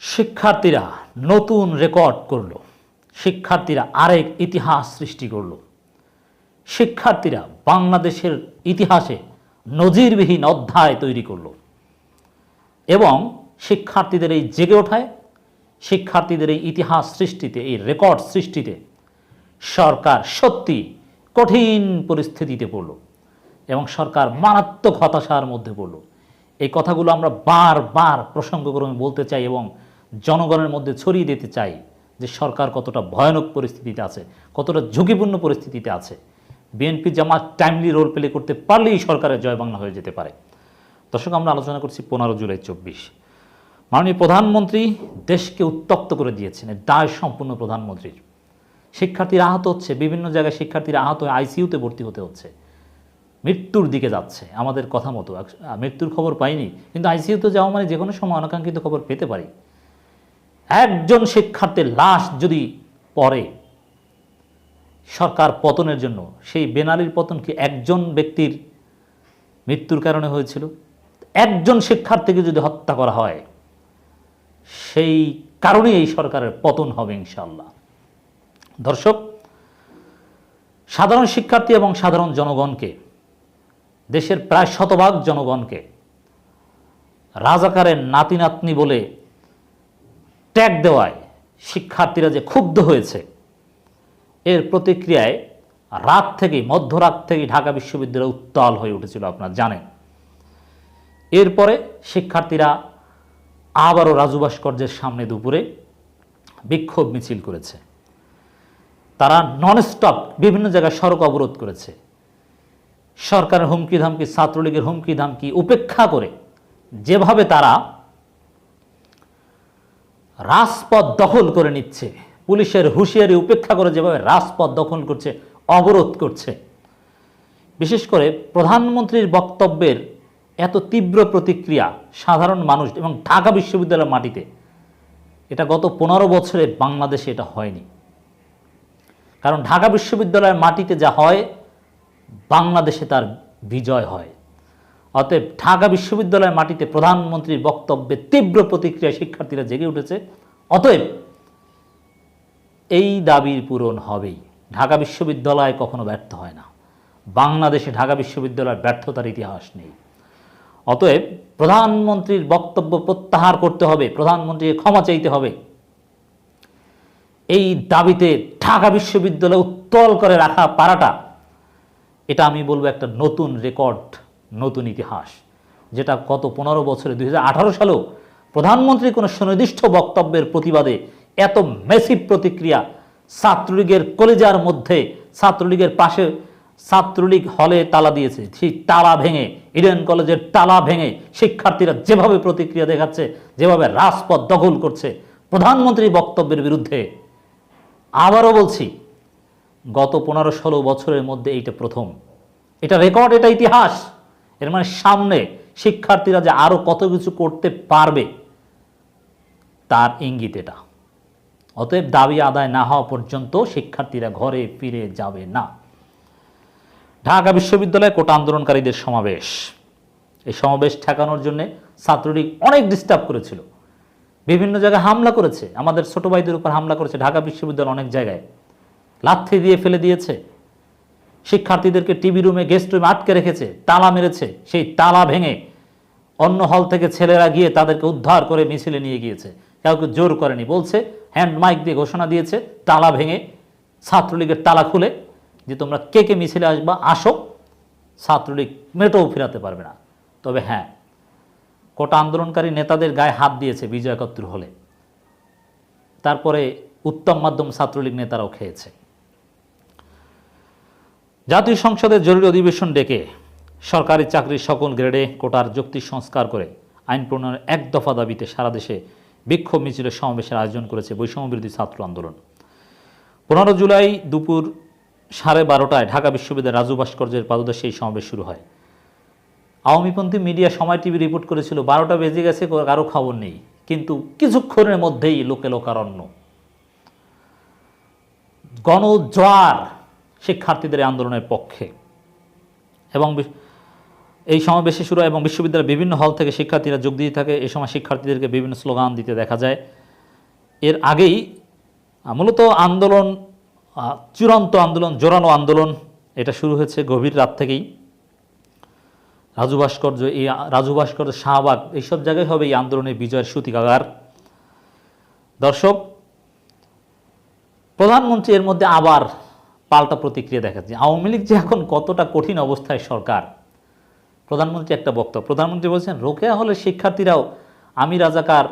শিক্ষার্থীরা নতুন রেকর্ড করল। শিক্ষার্থীরা আরেক ইতিহাস সৃষ্টি করল। শিক্ষার্থীরা বাংলাদেশের ইতিহাসে নজিরবিহীন অধ্যায় তৈরি করল। এবং শিক্ষার্থীদের এই জেগে ওঠায়, শিক্ষার্থীদের এই ইতিহাস সৃষ্টিতে, এই রেকর্ড সৃষ্টিতে সরকার সত্যি কঠিন পরিস্থিতিতে পড়ল এবং সরকার মারাত্মক হতাশার মধ্যে পড়ল। এই কথাগুলো আমরা বারবার প্রসঙ্গক্রমে বলতে চাই এবং জনগণের মধ্যে ছড়িয়ে দিতে চাই যে সরকার কতটা ভয়ানক পরিস্থিতিতে আছে, কতটা ঝুঁকিপূর্ণ পরিস্থিতিতে আছে। BNP Jamaat timely role play করতে পারলেই সরকারের জয় বাংলা হয়ে যেতে পারে। দর্শক, আমরা আলোচনা করছি পনেরো জুলাই চব্বিশ। মাননীয় প্রধানমন্ত্রী দেশকে উত্তপ্ত করে দিয়েছেন দায় সম্পূর্ণ প্রধানমন্ত্রীর। শিক্ষার্থীরা আহত হচ্ছে, বিভিন্ন জায়গায় শিক্ষার্থীরা আহত হয়ে আইসিইউতে ভর্তি হতে হচ্ছে। মৃত্যুর দিকে যাচ্ছে, আমাদের কথা মতো। মৃত্যুর খবর পাইনি, কিন্তু আইসিইউতে যাওয়া মানে যে কোনো সময় অনাকাঙ্ক্ষিত খবর পেতে পারি। একজন শিক্ষার্থীর লাশ যদি পড়ে, সরকার পতনের জন্য, সেই বেনালির পতন কি একজন ব্যক্তির মৃত্যুর কারণে হয়েছিল? একজন শিক্ষার্থীকে যদি হত্যা করা হয়, সেই কারণে এই সরকারের পতন হবে ইনশাল্লাহ দর্শক, সাধারণ শিক্ষার্থী এবং সাধারণ জনগণকে, দেশের প্রায় শতভাগ জনগণকে, রাজাকারের নাতি নাতনি বলে ট্যাগ দেওয়ায় শিক্ষার্থীরা যে ক্ষুব্ধ হয়েছে, এর প্রতিক্রিয়ায় রাত থেকেই, মধ্যরাত থেকেই ঢাকা বিশ্ববিদ্যালয় উত্তাল হয়ে উঠেছিল আপনারা জানেন। এরপরে শিক্ষার্থীরা আবারও রাজু ভাস্কর্যের সামনে দুপুরে বিক্ষোভ মিছিল করেছে। তারা ননস্টপ বিভিন্ন জায়গায় সড়ক অবরোধ করেছে। সরকারের হুমকি ধামকি ছাত্রলীগের হুমকি ধামকি উপেক্ষা করে যেভাবে তারা রাজপথ দখল করে নিচ্ছে। পুলিশের হুঁশিয়ারি উপেক্ষা করে যেভাবে রাজপথ দখল করছে, অবরোধ করছে। বিশেষ করে প্রধানমন্ত্রীর বক্তব্যের এত তীব্র প্রতিক্রিয়া সাধারণ মানুষ এবং ঢাকা বিশ্ববিদ্যালয়ের মাটিতে, এটা গত পনেরো বছরে বাংলাদেশে এটা হয়নি। কারণ ঢাকা বিশ্ববিদ্যালয়ের মাটিতে যা হয়, বাংলাদেশে তার বিজয় হয়। অতএব ঢাকা বিশ্ববিদ্যালয়ের মাটিতে প্রধানমন্ত্রীর বক্তব্যে তীব্র প্রতিক্রিয়া শিক্ষার্থীরা জেগে উঠেছে। অতএব এই দাবির পূরণ হবেই। ঢাকা বিশ্ববিদ্যালয় কখনো ব্যর্থ হয় না। বাংলাদেশে ঢাকা বিশ্ববিদ্যালয়ের ব্যর্থতার ইতিহাস নেই। অতএব প্রধানমন্ত্রীর বক্তব্য প্রত্যাহার করতে হবে, প্রধানমন্ত্রীকে ক্ষমা চাইতে হবে। এই দাবিতে ঢাকা বিশ্ববিদ্যালয় উত্তল করে রাখা পারাটা, এটা আমি বলব একটা নতুন রেকর্ড নতুন ইতিহাস, যেটা গত পনেরো বছরে দুই হাজার সালেও প্রধানমন্ত্রী কোনো সুনির্দিষ্ট বক্তব্যের প্রতিবাদে এত মেসিভ প্রতিক্রিয়া ছাত্রলীগের কলেজার মধ্যে, ছাত্রলীগের পাশে ছাত্রলীগ হলে তালা দিয়েছে। সেই তালা ভেঙে, ইডেন কলেজের তালা ভেঙে শিক্ষার্থীরা যেভাবে প্রতিক্রিয়া দেখাচ্ছে, যেভাবে রাজপথ দখল করছে প্রধানমন্ত্রীর বক্তব্যের বিরুদ্ধে আবারও বলছি, গত পনেরো ষোলো বছরের মধ্যে এইটা প্রথম। এটা রেকর্ড এটা ইতিহাস। এর মানে সামনে শিক্ষার্থীরা যে আরও কত কিছু করতে পারবে, তার ইঙ্গিত এটা। অতএব দাবি আদায় না হওয়া পর্যন্ত শিক্ষার্থীরা ঘরে ফিরে যাবে না। ঢাকা বিশ্ববিদ্যালয়ে কোটা আন্দোলনকারীদের সমাবেশ। এই সমাবেশ ঠেকানোর জন্য ছাত্রলীগ অনেক ডিস্টার্ব করেছিল। বিভিন্ন জায়গায় হামলা করেছে। আমাদের ছোট ভাইদের উপর হামলা করেছে। ঢাকা বিশ্ববিদ্যালয় অনেক জায়গায়। লাথি দিয়ে ফেলে দিয়েছে। শিক্ষার্থীদেরকে টিভি রুমে গেস্ট রুমে আটকে রেখেছে, তালা মেরেছে, সেই তালা ভেঙে অন্য হল থেকে ছেলেরা গিয়ে তাদেরকে উদ্ধার করে মিছিলে নিয়ে গিয়েছে। কাউকে জোর করেনি, বলছে, হ্যান্ড মাইক দিয়ে ঘোষণা দিয়েছে, তালা ভেঙে ছাত্রলীগের তালা খুলে, যে তোমরা কে কে মিছিলে আসবা, আসো, ছাত্রলীগ মেটেও ফেরাতে পারবে না। তবে হ্যাঁ কোটা আন্দোলনকারী নেতাদের গায়ে হাত দিয়েছে বিজয় একাত্তর হলে। তারপরে উত্তম মাধ্যম ছাত্রলীগ নেতারাও খেয়েছে। জাতীয় সংসদের জরুরি অধিবেশন ডেকে সরকারি চাকরির সকল গ্রেডে কোটার যুক্তি সংস্কার করে আইন প্রণয়নের এক দফা দাবিতে সারা দেশে বিক্ষোভ মিছিলের সমাবেশের আয়োজন করেছে বৈষম্যবিরোধী ছাত্র আন্দোলন। পনেরো জুলাই দুপুর সাড়ে বারোটায় ঢাকা বিশ্ববিদ্যালয়ের রাজু ভাস্কর্যের পাদদেশে এই সমাবেশ শুরু হয়। আওয়ামীপন্থী মিডিয়া সময় টিভি রিপোর্ট করেছিল, বারোটা বেজে গেছে, কারও খবর নেই। কিন্তু কিছুক্ষণের মধ্যেই লোকে লোকারণ্য। গণজোয়ার শিক্ষার্থীদের আন্দোলনের পক্ষে। এবং এই সমাবেশে শুরু এবং বিশ্ববিদ্যালয়ের বিভিন্ন হল থেকে শিক্ষার্থীরা যোগ দিয়ে থাকে। এই সময় শিক্ষার্থীদেরকে বিভিন্ন স্লোগান দিতে দেখা যায়। এর আগেই মূলত আন্দোলন চূড়ান্ত আন্দোলন জোরানো আন্দোলন, এটা শুরু হয়েছে গভীর রাত থেকেই। রাজু ভাস্কর্য, এই রাজু ভাস্কর্য, শাহবাগ, এইসব জায়গায় হবে এই আন্দোলনের বিজয়ের সূতিকাগার। দর্শক, প্রধানমন্ত্রী এর মধ্যে আবার পাল্টা প্রতিক্রিয়া দেখাচ্ছে। আওয়ামী লীগ যে এখন কতটা কঠিন অবস্থায় সরকার, প্রধানমন্ত্রী একটা বক্তব্য, প্রধানমন্ত্রী বলছেন, রোকেয়া হলে শিক্ষার্থীরাও আমি রাজাকার,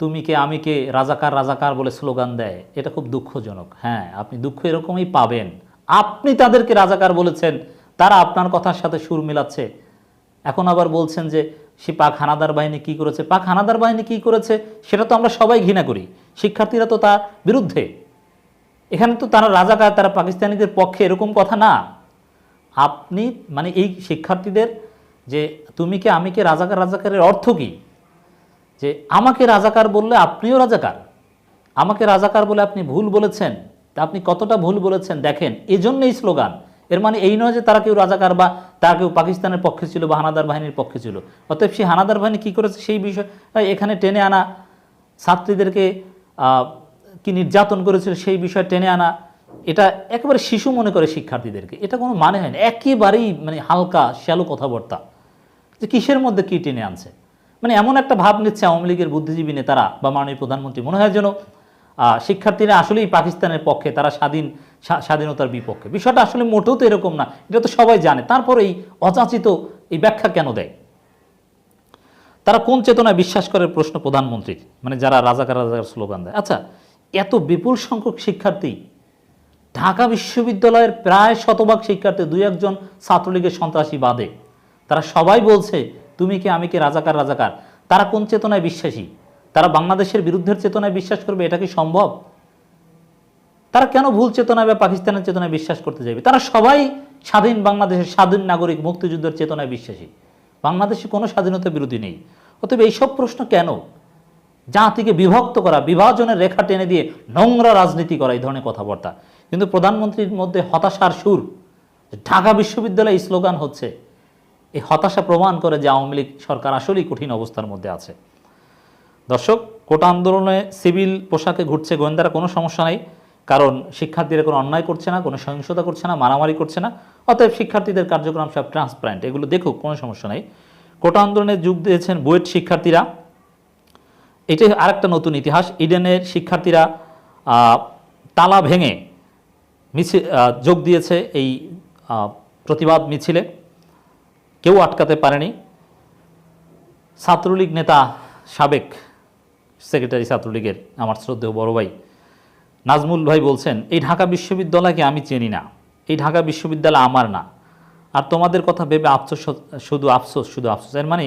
তুমি কে, আমি কে, রাজাকার রাজাকার বলে স্লোগান দেয়। এটা খুব দুঃখজনক। হ্যাঁ আপনি দুঃখ এরকমই পাবেন। আপনি তাদেরকে রাজাকার বলেছেন, তারা আপনার কথার সাথে সুর মিলাচ্ছে। এখন আবার বলছেন যে, সে পাক হানাদার বাহিনী কি করেছে? পাক হানাদার বাহিনী কি করেছে, সেটা তো আমরা সবাই ঘৃণা করি। শিক্ষার্থীরা তো তার বিরুদ্ধে। এখানে তো তারা রাজাকার, তারা পাকিস্তানিদের পক্ষে এরকম কথা না। আপনি মানে এই শিক্ষার্থীদের যে তুমি কে, আমি কে, রাজাকার, রাজাকারের অর্থ কি? যে আমাকে রাজাকার বললে আপনিও রাজাকার, আমাকে রাজাকার বলে আপনি ভুল বলেছেন, তা আপনি কতটা ভুল বলেছেন দেখেন। এজন্য এই স্লোগান। এর মানে এই নয় যে তারা কেউ রাজাকার বা তারা কেউ পাকিস্তানের পক্ষে ছিল বা হানাদার বাহিনীর পক্ষে ছিল। অতএব সেই হানাদার বাহিনী কী করেছে? সেই বিষয়, এখানে টেনে আনা ছাত্রীদেরকে কি নির্যাতন করেছিল সেই বিষয় টেনে আনা, এটা একেবারে শিশু মনে করে শিক্ষার্থীদেরকে। এটা কোনো মানে হয় না। একেবারেই মানে হালকা, শ্যালো কথাবার্তা। যে কিসের মধ্যে কি টেনে আনছে? মানে এমন একটা ভাব নিচ্ছে আওয়ামী লীগের বুদ্ধিজীবী নেতারা বা মাননীয় প্রধানমন্ত্রী। মনে হয় যেন শিক্ষার্থীরা আসলেই পাকিস্তানের পক্ষে, তারা স্বাধীন স্বাধীনতার বিপক্ষে। বিষয়টা আসলে মোটেও তো এরকম না। এটা তো সবাই জানে। তারপর এই অযাচিত এই ব্যাখ্যা কেন দেয়? তারা কোন চেতনায় বিশ্বাস করে প্রশ্ন প্রধানমন্ত্রীর? মানে যারা রাজাকার রাজাকার স্লোগান দেয়। আচ্ছা এত বিপুল সংখ্যক শিক্ষার্থী। ঢাকা বিশ্ববিদ্যালয়ের প্রায় শতভাগ শিক্ষার্থী দুই একজন ছাত্রলীগের সন্ত্রাসী বাদে। তারা সবাই বলছে, তুমি কি? আমি কি? রাজাকার রাজাকার। তারা কোন চেতনায় বিশ্বাসী? তারা বাংলাদেশের বিরুদ্ধের চেতনায় বিশ্বাস করবে? এটা কি সম্ভব? তারা কেন ভুল চেতনায় বা পাকিস্তানের চেতনায় বিশ্বাস করতে যাবে তারা সবাই স্বাধীন বাংলাদেশের স্বাধীন নাগরিক, মুক্তিযুদ্ধের চেতনায় বিশ্বাসী। বাংলাদেশে কোনো স্বাধীনতা বিরোধী নেই। অতএব এইসব প্রশ্ন কেন? জাতিকে বিভক্ত করা, বিভাজনের রেখা টেনে দিয়ে নোংরা রাজনীতি করা, এই ধরনের কথাবার্তা। কিন্তু প্রধানমন্ত্রীর মধ্যে হতাশার সুর ঢাকা বিশ্ববিদ্যালয়ে স্লোগান হচ্ছে, এই হতাশা প্রমাণ করে যে আওয়ামী লীগ সরকার আসলেই কঠিন অবস্থার মধ্যে আছে। দর্শক, কোটা আন্দোলনে সিভিল পোশাকে ঘুরছে গোয়েন্দারা, কোনো সমস্যা নেই। কারণ শিক্ষার্থীরা কোনো অন্যায় করছে না, কোনো সহিংসতা করছে না, মারামারি করছে না। অতএব শিক্ষার্থীদের কার্যক্রম সব ট্রান্সপারেন্ট, এগুলো দেখুক, কোনো সমস্যা নেই। কোটা আন্দোলনে যোগ দিয়েছেন বুয়েট শিক্ষার্থীরা। এটাই আরেকটা নতুন ইতিহাস। ইডেনের শিক্ষার্থীরা তালা ভেঙে মিছিল যোগ দিয়েছে এই প্রতিবাদ মিছিলে। কেউ আটকাতে পারেনি। ছাত্রলীগ নেতা সাবেক সেক্রেটারি ছাত্রলীগের, আমার শ্রদ্ধেয় বড় ভাই নাজমুল ভাই বলছেন, এই ঢাকা বিশ্ববিদ্যালয়কে আমি চিনি না। এই ঢাকা বিশ্ববিদ্যালয় আমার না। আর তোমাদের কথা ভেবে আফসোস, শুধু আফসোস শুধু আফসোস। এর মানে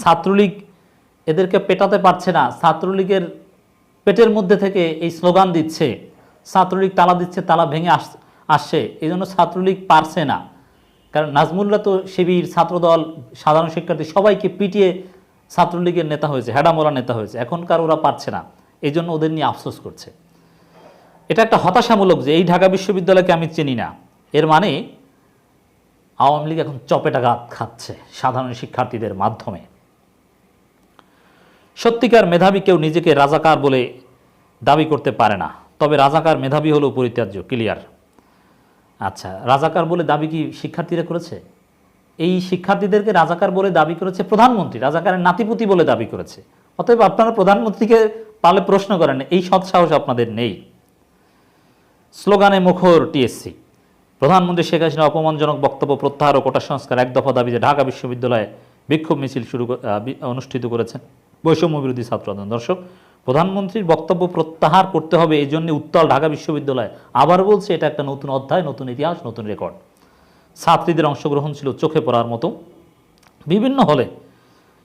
ছাত্রলীগ এদেরকে পেটাতে পারছে না। ছাত্রলীগের পেটের মধ্যে থেকে এই স্লোগান দিচ্ছে। ছাত্রলীগ তালা দিচ্ছে, তালা ভেঙে আস, আসছে। এই জন্য ছাত্রলীগ পারছে না। কারণ নাজমুল্লাহ তো শিবির, ছাত্রদল, সাধারণ শিক্ষার্থী সবাইকে পিটিয়ে ছাত্রলীগের নেতা হয়েছে হেডামোলা নেতা হয়েছে। এখনকার ওরা পারছে না। এই জন্য ওদের নিয়ে আফসোস করছে। এটা একটা হতাশামূলক যে এই ঢাকা বিশ্ববিদ্যালয়কে আমি চিনি না। এর মানে আওয়ামী লীগ এখন চপেটাঘাত খাচ্ছে সাধারণ শিক্ষার্থীদের মাধ্যমে। সত্যিকার মেধাবী কেউ নিজেকে রাজাকার বলে দাবি করতে পারে না। তবে রাজাকার মেধাবী হলেও পরিত্যাজ্য, ক্লিয়ার। আচ্ছা রাজাকার বলে দাবি কি শিক্ষার্থীরা করেছে? এই শিক্ষার্থীদেরকে রাজাকার বলে দাবি করেছে প্রধানমন্ত্রী, রাজাকারের নাতিপুতি বলে দাবি করেছে। অতএব আপনারা প্রধানমন্ত্রীকে পালে প্রশ্ন করেন, এই সৎসাহস আপনাদের নেই। স্লোগানে মুখর টিএসসি। প্রধানমন্ত্রী শেখ হাসিনা অপমানজনক বক্তব্য, প্রত্যাহার ও কোটা সংস্কার এক দফা দাবিতে ঢাকা বিশ্ববিদ্যালয়ে বিক্ষোভ মিছিল শুরু অনুষ্ঠিত করেছেন। বৈষম্য বিরোধী ছাত্র আন্দোলন দর্শক, প্রধানমন্ত্রীর বক্তব্য প্রত্যাহার করতে হবে, এই জন্য উত্তাল ঢাকা বিশ্ববিদ্যালয় আবার বলছে, এটা একটা নতুন অধ্যায়, নতুন ইতিহাস, নতুন রেকর্ড। ছাত্রীদের অংশগ্রহণ ছিল চোখে পড়ার মতো। বিভিন্ন হলে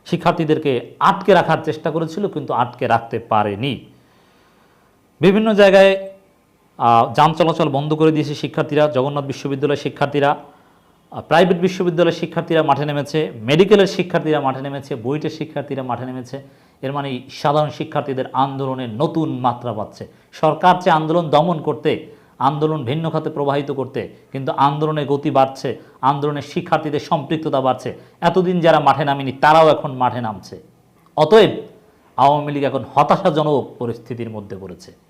শিক্ষার্থীদেরকে আটকে রাখার চেষ্টা করেছিল, কিন্তু আটকে রাখতে পারেনি। বিভিন্ন জায়গায় যান চলাচল বন্ধ করে দিয়েছে শিক্ষার্থীরা, জগন্নাথ বিশ্ববিদ্যালয়ের শিক্ষার্থীরা। প্রাইভেট বিশ্ববিদ্যালয়ের শিক্ষার্থীরা মাঠে নেমেছে মেডিকেলের শিক্ষার্থীরা মাঠে নেমেছে বইটের শিক্ষার্থীরা মাঠে নেমেছে। এর মানে সাধারণ শিক্ষার্থীদের আন্দোলনের নতুন মাত্রা পাচ্ছে। সরকার চেয়ে আন্দোলন দমন করতে, আন্দোলন ভিন্ন খাতে প্রবাহিত করতে, কিন্তু আন্দোলনের গতি বাড়ছে, আন্দোলনের শিক্ষার্থীদের সম্পৃক্ততা বাড়ছে। এতদিন যারা মাঠে নামেনি, তারাও এখন মাঠে নামছে। অতএব আওয়ামী লীগ এখন হতাশাজনক পরিস্থিতির মধ্যে পড়েছে।